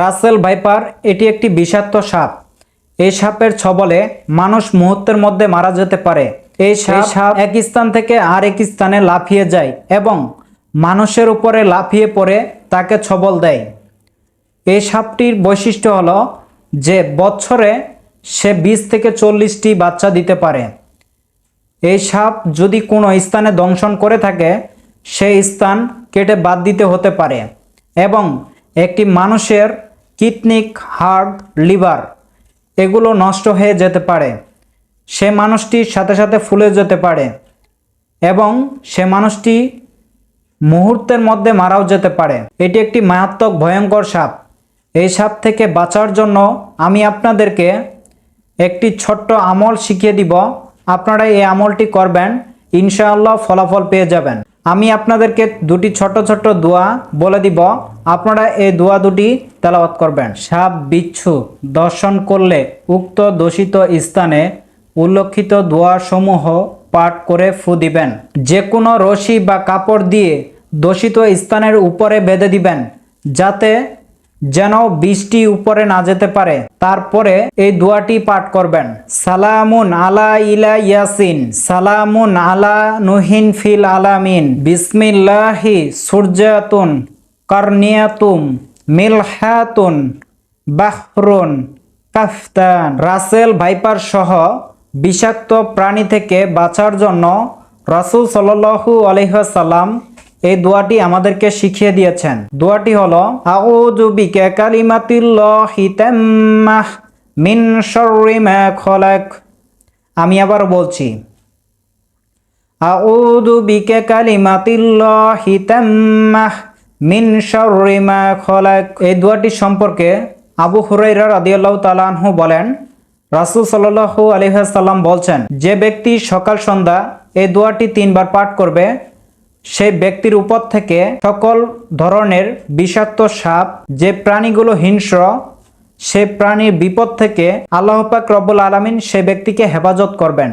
Russell viper এটি একটি বিষাক্ত সাপ। এই সাপের ছবলে মানুষ মুহূর্তের মধ্যে মারা যেতে পারে। এই সাপ এক স্থান থেকে আর এক স্থানে লাফিয়ে যায় এবং মানুষের উপরে লাফিয়ে পড়ে তাকে ছবল দেয়। এই সাপটির বৈশিষ্ট্য হলো যে বছরে সে বিশ থেকে চল্লিশটি বাচ্চা দিতে পারে। এই সাপ যদি কোনো স্থানে দংশন করে থাকে সেই স্থান কেটে বাদ দিতে হতে পারে এবং একটি মানুষের কিডনিক হার্ট, লিভার, এগুলো নষ্ট হয়ে যেতে পারে। সে মানুষটির সাথে সাথে ফুলে যেতে পারে এবং সে মানুষটি মুহূর্তের মধ্যে মারাও যেতে পারে। এটি একটি মারাত্মক ভয়ঙ্কর সাপ। এই সাপ থেকে বাঁচার জন্য আমি আপনাদেরকে একটি ছোট্ট আমল শিখিয়ে দিব। আপনারা এই আমলটি করবেন, ইনশাআল্লাহ ফলাফল পেয়ে যাবেন। আমি আপনাদেরকে দুটি ছোট ছোট দোয়া বলে দিব। আপনারা এই দোয়া দুটি তেলাওয়াত করবেন। সাপ বিচ্ছু দর্শন করলে উক্ত দোষিত স্থানে উল্লেখিত দোয়াসমূহ পাঠ করে ফু দিবেন। যে কোনো রশি বা কাপড় দিয়ে দোষিত স্থানের উপরে বেঁধে দিবেন, যাতে যেন বৃষ্টি উপরে না যেতে পারে। তারপরে এই দোয়াটি পাঠ করবেন। সালামুন আলা ইলা ইয়াসিন, সালামুন আলা নুহিন ফিল আলামিন, বিসমিল্লাহি সূর্যাতুন কর্নিয়াতুম, মিলহাতুন বাহরুন কাফতান। রাসেল ভাইপার সহ বিষাক্ত প্রাণী থেকে বাঁচার জন্য রাসূল সাল্লাল্লাহু আলাইহি সাল্লাম এই দোয়াটি আমাদেরকে শিখিয়ে দিয়েছেন। দোয়াটি হলো মিন আমি আবার বলছি মিন এই দোয়াটি সম্পর্কে আবু হুরাইরা রাদিয়াল্লাহু তাআলা আনহু বলেন, রাসূল সাল্লাল্লাহু আলাইহি সাল্লাম বলছেন, যে ব্যক্তি সকাল সন্ধ্যা এই দোয়াটি তিনবার পাঠ করবে সেই ব্যক্তির উপর থেকে সকল ধরনের বিষাক্ত সাপ, যে প্রাণীগুলো হিংস্র, সে প্রাণীর বিপদ থেকে আল্লাহ পাক রব্বুল আলমিন সে ব্যক্তিকে হেফাজত করবেন।